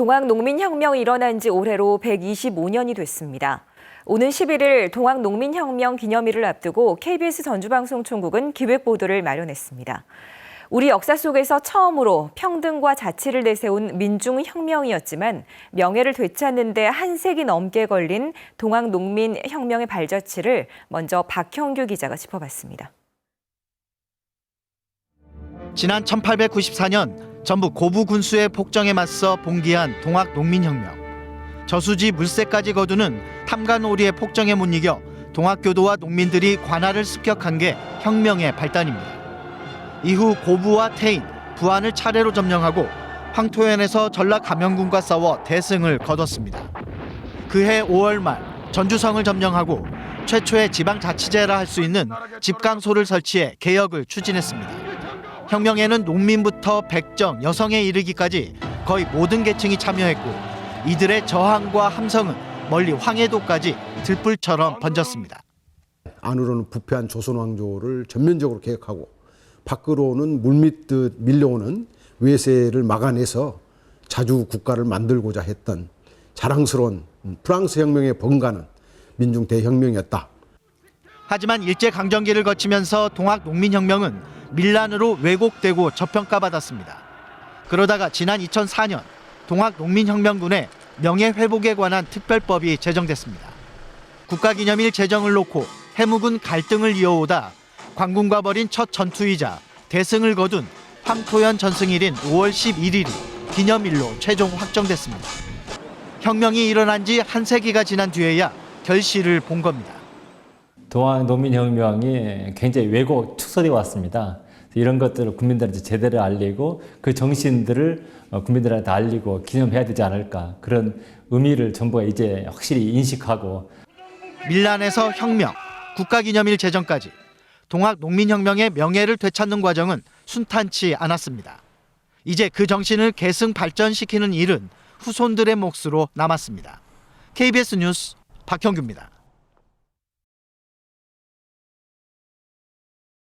동학농민혁명이 일어난 지 올해로 125년이 됐습니다. 오는 11일 동학농민혁명 기념일을 앞두고 KBS 전주방송총국은 기획보도를 마련했습니다. 우리 역사 속에서 처음으로 평등과 자치를 내세운 민중혁명이었지만 명예를 되찾는 데 한 세기 넘게 걸린 동학농민혁명의 발자취를 먼저 박형규 기자가 짚어봤습니다. 지난 1894년 전북 고부 군수의 폭정에 맞서 봉기한 동학 농민혁명. 저수지 물새까지 거두는 탐관오리의 폭정에 못 이겨 동학교도와 농민들이 관할을 습격한 게 혁명의 발단입니다. 이후 고부와 태인, 부안을 차례로 점령하고 황토현에서 전라 감영군과 싸워 대승을 거뒀습니다. 그해 5월 말 전주성을 점령하고 최초의 지방자치제라 할 수 있는 집강소를 설치해 개혁을 추진했습니다. 혁명에는 농민부터 백정, 여성에 이르기까지 거의 모든 계층이 참여했고 이들의 저항과 함성은 멀리 황해도까지 들불처럼 번졌습니다. 안으로는 부패한 조선 왕조를 전면적으로 개혁하고 밖으로는 물밀듯 밀려오는 외세를 막아내서 자주 국가를 만들고자 했던 자랑스러운 프랑스 혁명에 번가는 민중 대혁명이었다. 하지만 일제 강점기를 거치면서 동학 농민혁명은 밀란으로 왜곡되고 저평가받았습니다. 그러다가 지난 2004년 동학 농민혁명군의 명예회복에 관한 특별법이 제정됐습니다. 국가기념일 제정을 놓고 해묵은 갈등을 이어오다 광군과 벌인 첫 전투이자 대승을 거둔 황토현 전승일인 5월 11일이 기념일로 최종 확정됐습니다. 혁명이 일어난 지 한 세기가 지난 뒤에야 결실을 본 겁니다. 동학 농민혁명이 굉장히 왜곡 축소되어 왔습니다. 이런 것들을 국민들한테 제대로 알리고 그 정신들을 어, 국민들한테 알리고 기념해야 되지 않을까 그런 의미를 정부가 이제 확실히 인식하고 밀란에서 혁명, 국가기념일 제정까지 동학 농민혁명의 명예를 되찾는 과정은 순탄치 않았습니다. 이제 그 정신을 계승 발전시키는 일은 후손들의 몫으로 남았습니다. KBS 뉴스 박형규입니다.